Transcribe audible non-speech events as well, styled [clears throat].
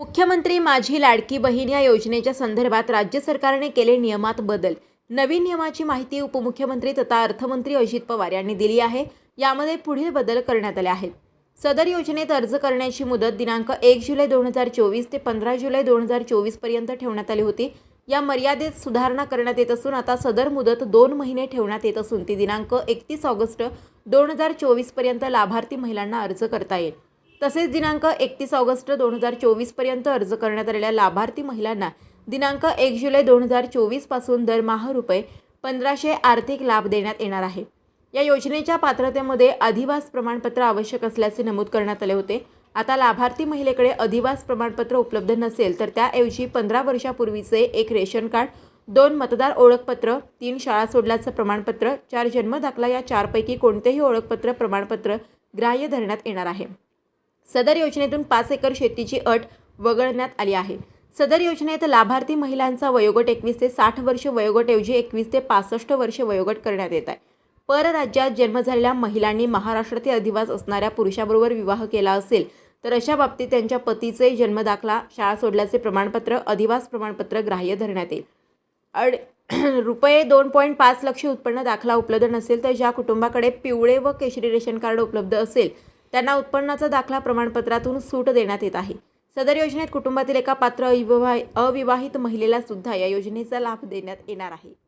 मुख्यमंत्री माझी लाडकी बहीण या योजनेच्या संदर्भात राज्य सरकारने केले नियमात बदल. नवीन नियमाची माहिती उपमुख्यमंत्री तथा अर्थमंत्री अजित पवार यांनी दिली आहे. यामध्ये पुढील बदल करण्यात आले आहेत. सदर योजनेत अर्ज करण्याची मुदत दिनांक एक जुलै दोन हजार चोवीस ते पंधरा जुलै दोन हजार चोवीसपर्यंत ठेवण्यात आली होती. या मर्यादेत सुधारणा करण्यात येत असून आता सदर मुदत दोन महिने ठेवण्यात येत असून ती दिनांक एकतीस ऑगस्ट दोन हजार चोवीसपर्यंत लाभार्थी महिलांना अर्ज करता येईल. तसेच दिनांक एकतीस ऑगस्ट दोन हजार चोवीसपर्यंत अर्ज करण्यात आलेल्या लाभार्थी महिलांना दिनांक एक जुलै दोन हजार चोवीसपासून दरमहा रुपये पंधराशे आर्थिक लाभ देण्यात येणार आहे. या योजनेच्या पात्रतेमध्ये अधिवास प्रमाणपत्र आवश्यक असल्याचे नमूद करण्यात आले होते. आता लाभार्थी महिलेकडे अधिवास प्रमाणपत्र उपलब्ध नसेल तर त्याऐवजी पंधरा वर्षापूर्वीचे एक रेशन कार्ड दोन मतदार ओळखपत्र तीन शाळा सोडल्याचं प्रमाणपत्र चार जन्मदाखला या चारपैकी कोणतेही ओळखपत्र प्रमाणपत्र ग्राह्य धरण्यात येणार आहे. सदर योजनेतून पाच एकर शेतीची अट वगळण्यात आली आहे. सदर योजनेत लाभार्थी महिलांचा वयोगट एकवीस ते साठ वर्ष वयोगटऐवजी एकवीस ते पासष्ट वर्ष वयोगट करण्यात येत आहे. परराज्यात जन्म झालेल्या महिलांनी महाराष्ट्रातील अधिवास असणाऱ्या पुरुषाबरोबर विवाह केला असेल तर अशा बाबतीत त्यांच्या पतीचे जन्मदाखला शाळा सोडल्याचे प्रमाणपत्र अधिवास प्रमाणपत्र ग्राह्य धरण्यात येईल. अड [clears throat] रुपये दोन पॉईंट पाच लक्ष उत्पन्न दाखला उपलब्ध नसेल तर ज्या कुटुंबाकडे पिवळे व केशरी रेशन कार्ड उपलब्ध असेल त्यांना उत्पन्नाचा दाखला प्रमाणपत्रातून सूट देण्यात येत आहे. सदर योजनेत कुटुंबातील एका पात्र अविवाहि अविवाहित महिलेला सुद्धा या योजनेचा लाभ देण्यात येणार आहे.